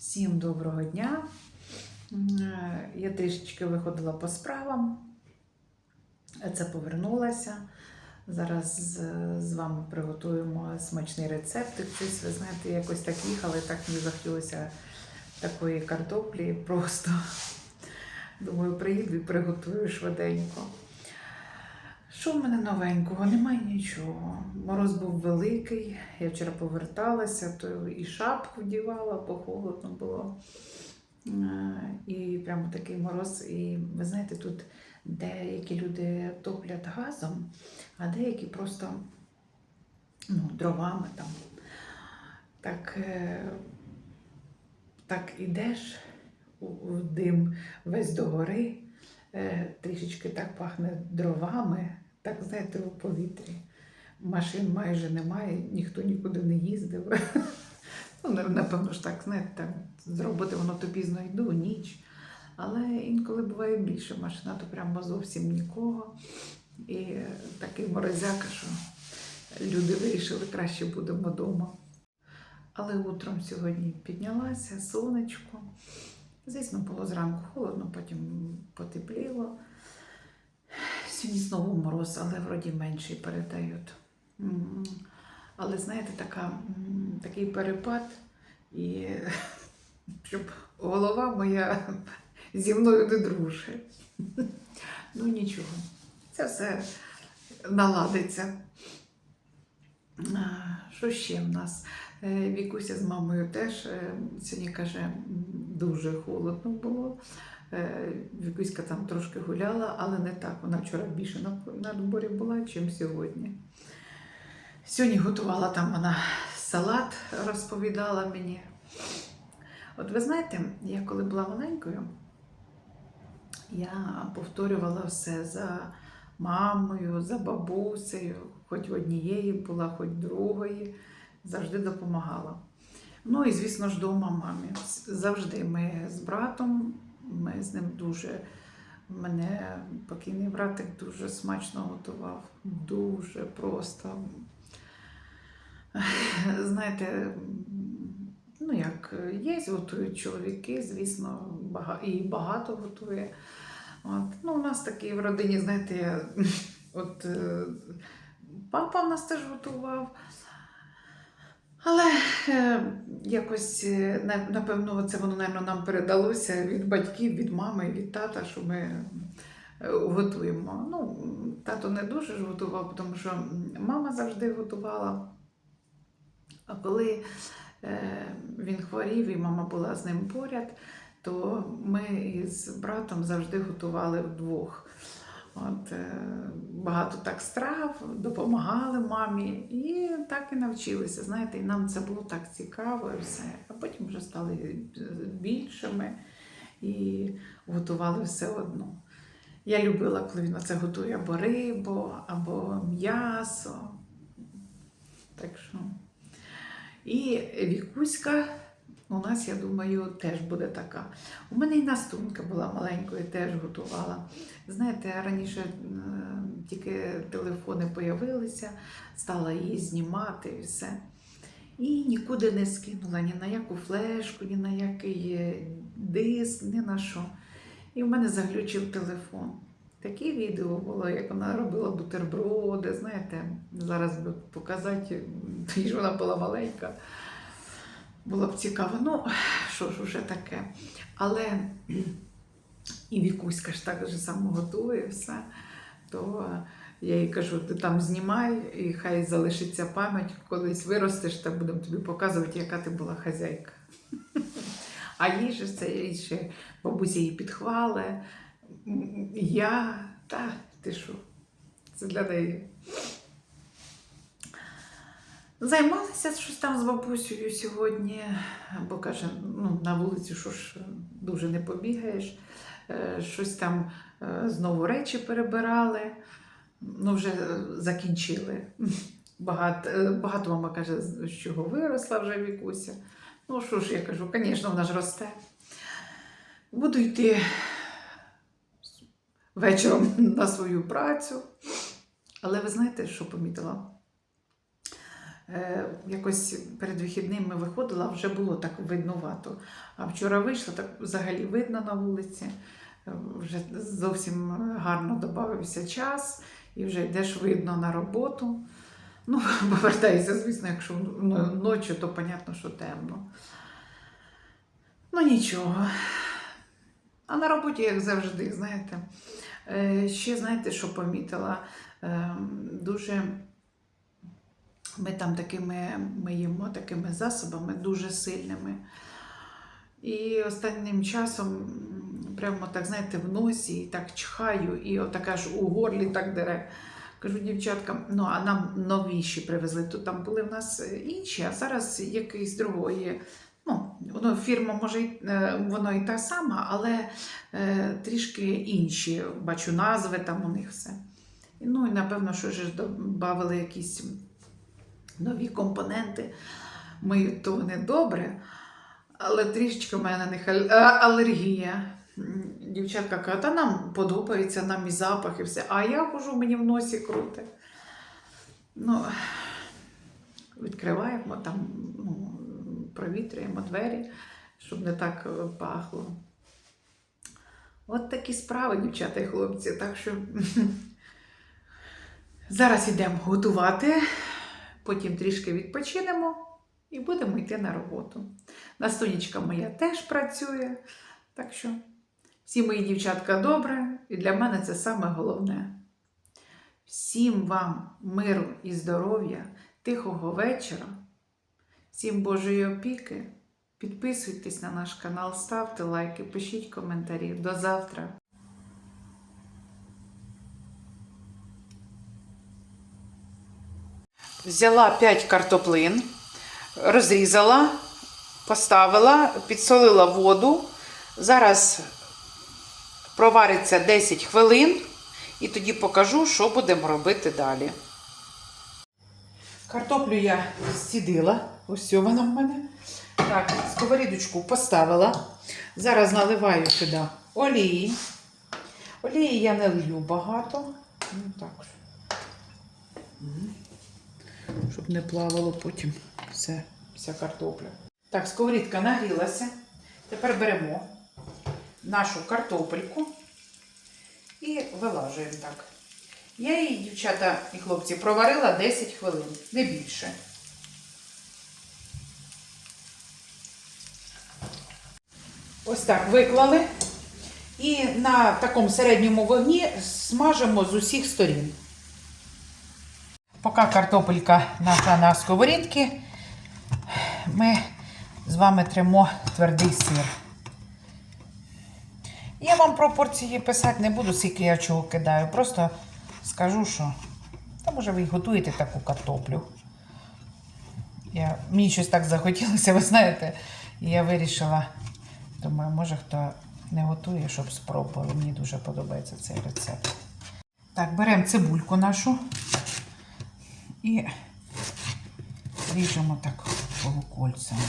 Всім доброго дня. Я трішечки виходила по справам. Це повернулася. Зараз з- з вами приготуємо смачний рецепт. Щось, ви знаєте, якось так їхали, так мені захотілося такої картоплі. Просто думаю, приїду і приготую швиденько. Що в мене новенького? Немає нічого. Мороз був великий. Я вчора поверталася, то і шапку вдівала, бо холодно було. Е, І прямо такий мороз. І ви знаєте, тут деякі люди топлять газом, а деякі просто ну, дровами там. Так, е, так ідеш у дим весь догори, трішечки так пахне дровами, так знаєте, у повітрі. Машин майже немає, ніхто нікуди не їздив. Ну, напевно ж так, знаєте, там, з воно то пізно йду, ніч. Але інколи буває більше машина, то прямо зовсім нікого. І е, такий морозяка, що люди вирішили, краще будемо вдома. Але утром сьогодні піднялася, сонечко. Звісно, було зранку холодно, потім потепліло. Сьогодні знову мороз, але вроді менший передають. Але знаєте, така, такий перепад, і щоб голова моя зі мною не дружить. Ну нічого, це все наладиться. Що ще в нас? Е, Вікуся з мамою теж е, сьогодні каже, дуже холодно було. Е, Вікуська там трошки гуляла, але не так. Вона вчора більше на, дворі була, ніж сьогодні. Сьогодні готувала там вона салат, розповідала мені. От ви знаєте, я коли була маленькою, я повторювала все за мамою, за бабусею, хоч однієї була, хоч другої, завжди допомагала. Ну і, звісно ж, вдома мамі. Завжди ми з братом, ми з ним дуже. Мене покійний братик дуже смачно готував. Дуже просто. Знаєте, ну як є, готують чоловіки, звісно, і багато готує. От. Ну, у нас такі в родині, знаєте, от е, папа нас теж готував. Але е, якось, е, напевно, це воно, напевно, нам передалося від батьків, від мами, від тата, що ми е, готуємо. Ну, тато не дуже ж готував, тому що мама завжди готувала. А коли він хворів і мама була з ним поряд, то ми із братом завжди готували вдвох. От, е, багато так страв, допомагали мамі, і так і навчилися. Знаєте, і нам це було так цікаво і все. А потім вже стали е, більшими і готували все одно. Я любила, коли він це готує або рибу, або м'ясо. Так що. І Вікуська у нас, я думаю, теж буде така. У мене і Настунка була маленькою, теж готувала. Знаєте, раніше е, тільки телефони появилися, стала її знімати і все. І нікуди не скинула ні на яку флешку, ні на який е, диск, ні на що. І в мене заглючив телефон. Такі відео було, як вона робила бутерброди, знаєте, зараз би показати, тоді ж вона була маленька. Було б цікаво. Ну, що ж уже таке. Але і Вікуська ж так же само готує все. То я їй кажу, ти там знімай, і хай залишиться пам'ять, колись виростеш, та будемо тобі показувати, яка ти була хазяйка. А їй же це ще бабуся її підхвали. Я, та ти що, це для неї. Займалася щось там з бабусею сьогодні, бо каже, ну, на вулицю що ж дуже не побігаєш. Е, Щось там е, знову речі перебирали, ну вже закінчили. Багато, е, багато мама каже, з чого виросла вже вікуся. Ну що ж, я кажу, звісно, вона ж росте. Буду йти вечором на свою працю. Але ви знаєте, що помітила? Е, Якось перед вихідними виходила, вже було так виднувато. А вчора вийшла, так взагалі видно на вулиці. Е, Вже зовсім гарно додався час, і вже йдеш видно на роботу. Ну, повертаюся, звісно, якщо ну, ночі, то понятно, що темно. Ну нічого. А на роботі, як завжди, знаєте. Е, Ще знаєте, що помітила? Е, Дуже ми там такими ми їмо такими засобами дуже сильними. І останнім часом прямо так, знаєте, в носі і так чхаю, і отака ж у горлі так дере. Кажу дівчаткам, ну а нам новіші привезли. Тут там були в нас е, інші, а зараз якийсь другої. Ну, воно фірма може е, воно і та сама, але е, трішки інші. Бачу назви там у них все. Ну і напевно, що ж додали якісь нові компоненти. Ми то не добре, але трішечки в мене них алергія. Дівчатка кажуть, та нам подобається, нам і запах, і все. А я хожу, мені в носі круте. Ну, відкриваємо там, ну, провітрюємо двері, щоб не так е, пахло. От такі справи, дівчата і хлопці. Так що зараз йдемо готувати, потім трішки відпочинемо і будемо йти на роботу. Настунічка моя теж працює. Так що всі мої дівчатка добре, і для мене це саме головне. Всім вам миру і здоров'я, тихого вечора, всім Божої опіки. Підписуйтесь на наш канал, ставте лайки, пишіть коментарі. До завтра! Взяла 5 картоплин, розрізала, поставила, підсолила воду. Зараз провариться 10 хвилин і тоді покажу, що будемо робити далі. Картоплю я зцідила. Ось вона в мене. Так, сковорідочку поставила. Зараз наливаю сюди олії. Олії я не лью багато. Ну, так. Не плавало потім все, вся картопля. Так, сковорідка нагрілася. Тепер беремо нашу картопельку і вилажуємо так. Я її, дівчата і хлопці, проварила 10 хвилин, не більше. Ось так виклали. І на такому середньому вогні смажимо з усіх сторін. Поки картопелька наша на сковорідці, ми з вами тримо твердий сир. Я вам пропорції писати не буду, скільки я чого кидаю. Просто скажу, що та може ви готуєте таку картоплю. Я, мені щось так захотілося, ви знаєте, і я вирішила, думаю, може хто не готує, щоб спробували. Мені дуже подобається цей рецепт. Так, беремо цибульку нашу і ріжемо так полукольцями.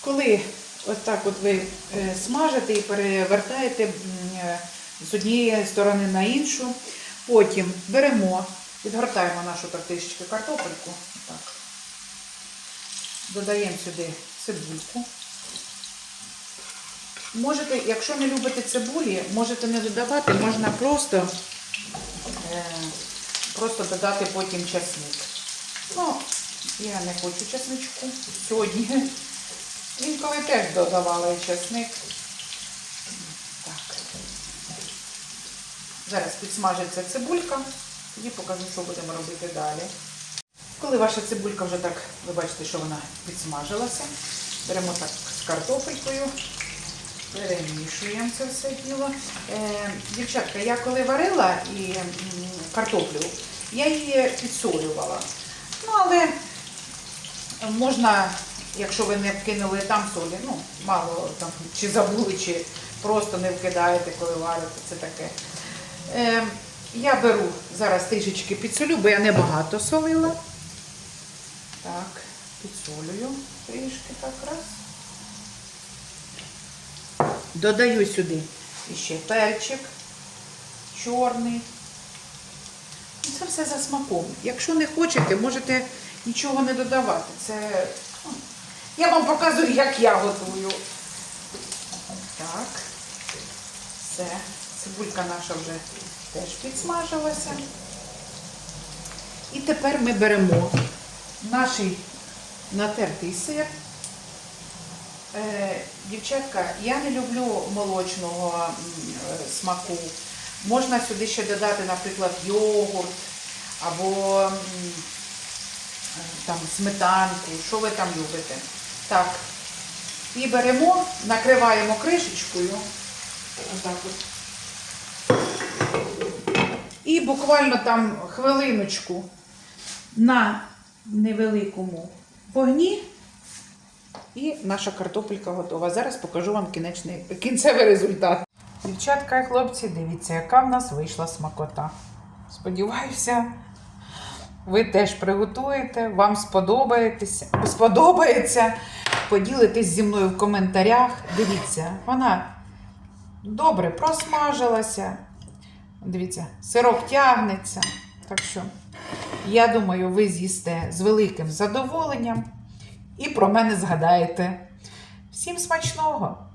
Коли ось так от ви е, смажите і перевертаєте е, з однієї сторони на іншу, потім беремо, відгортаємо нашу трішечки картопельку. Так. Додаємо сюди цибульку. Можете, якщо не любите цибулі, можете не додавати, можна просто, е, просто додати потім часник. Ну, я не хочу чесничку сьогодні. Інколи теж додавала чесник. Так. Зараз підсмажиться цибулька, тоді покажу, що будемо робити далі. Коли ваша цибулька вже так, ви бачите, що вона підсмажилася, беремо так з картопелькою, перемішуємо це все діло. Е, дівчатка, я коли варила і картоплю, я її підсолювала. Ну, але можна, якщо ви не вкинули там солі, ну, мало там, чи забули, чи просто не вкидаєте, коли варите, це таке. Е, я беру зараз трішечки підсолю, бо я не багато солила. Так, підсолюю трішки так раз. Додаю сюди ще перчик. чорний. Ну, Це все за смаком. Якщо не хочете, можете нічого не додавати. Це ну, я вам показую, як я готую. Так. Все. Цибулька наша вже теж підсмажилася. І тепер ми беремо наш натертий сир. Е, дівчатка, я не люблю молочного е, смаку. Можна сюди ще додати, наприклад, йогурт або е, там сметанку, що ви там любите. Так. І беремо, накриваємо кришечкою. Отак от. І буквально там хвилиночку на невеликому вогні. І наша картопелька готова. Зараз покажу вам кінечний, кінцевий результат. Дівчатка і хлопці, дивіться, яка в нас вийшла смакота. Сподіваюся, ви теж приготуєте, вам сподобається. Поділитесь зі мною в коментарях. Дивіться, вона добре просмажилася. Дивіться, сирок тягнеться. Так що, я думаю, ви з'їсте з великим задоволенням і про мене згадаєте. Всім смачного!